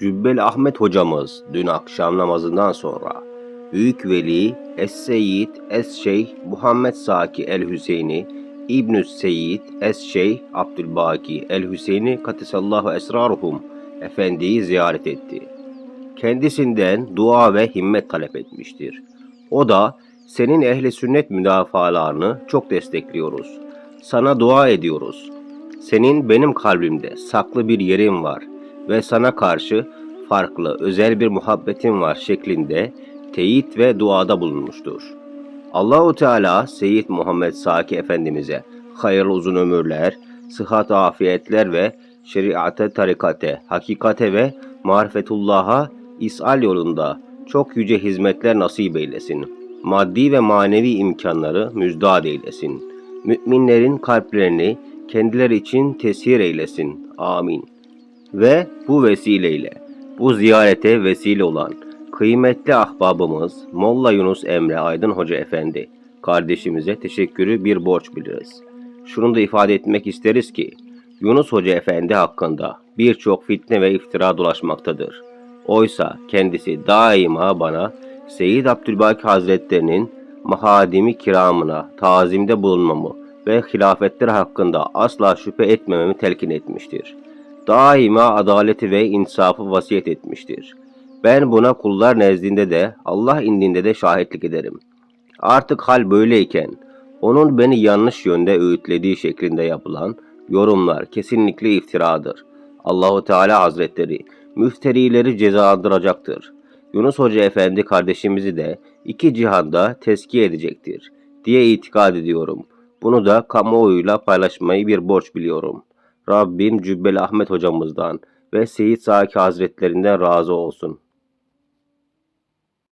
Cübbeli Ahmet hocamız dün akşam namazından sonra Büyük Veli Es-Seyyid Es-Şeyh Muhammed Saki El-Hüseyini İbnü Seyyid Es-Şeyh Abdülbaki El-Hüseyini Katisallahu Esraruhum Efendi'yi ziyaret etti. Kendisinden dua ve himmet talep etmiştir. O da senin ehli sünnet müdafalarını çok destekliyoruz. Sana dua ediyoruz. Senin benim kalbimde saklı bir yerin var ve sana karşı farklı, özel bir muhabbetin var şeklinde teyit ve duada bulunmuştur. Allahu Teala Seyyid Muhammed Saki Efendimiz'e hayırlı uzun ömürler, sıhhat afiyetler ve şeriate, tarikate, hakikate ve marifetullah'a isal yolunda çok yüce hizmetler nasip eylesin. Maddi ve manevi imkanları müjdat eylesin. Müminlerin kalplerini kendileri için tesir eylesin. Amin. Ve bu vesileyle bu ziyarete vesile olan kıymetli ahbabımız Molla Yunus Emre Aydın Hoca Efendi kardeşimize teşekkürü bir borç biliriz. Şunu da ifade etmek isteriz ki Yunus Hoca Efendi hakkında birçok fitne ve iftira dolaşmaktadır. Oysa kendisi daima bana Seyyid Abdülbaki Hazretlerinin mahadimi kiramına tazimde bulunmamı ve hilafetler hakkında asla şüphe etmememi telkin etmiştir. Daima adaleti ve insafı vasiyet etmiştir. Ben buna kullar nezdinde de Allah indinde de şahitlik ederim. Artık hal böyleyken onun beni yanlış yönde öğütlediği şeklinde yapılan yorumlar kesinlikle iftiradır. Allahu Teala Hazretleri müfterileri cezalandıracaktır. Yunus Hoca Efendi kardeşimizi de iki cihanda tezkiye edecektir diye itikad ediyorum. Bunu da kamuoyuyla paylaşmayı bir borç biliyorum. Rabbim Cübbeli Ahmet hocamızdan ve Seyit Saki Hazretlerinden razı olsun.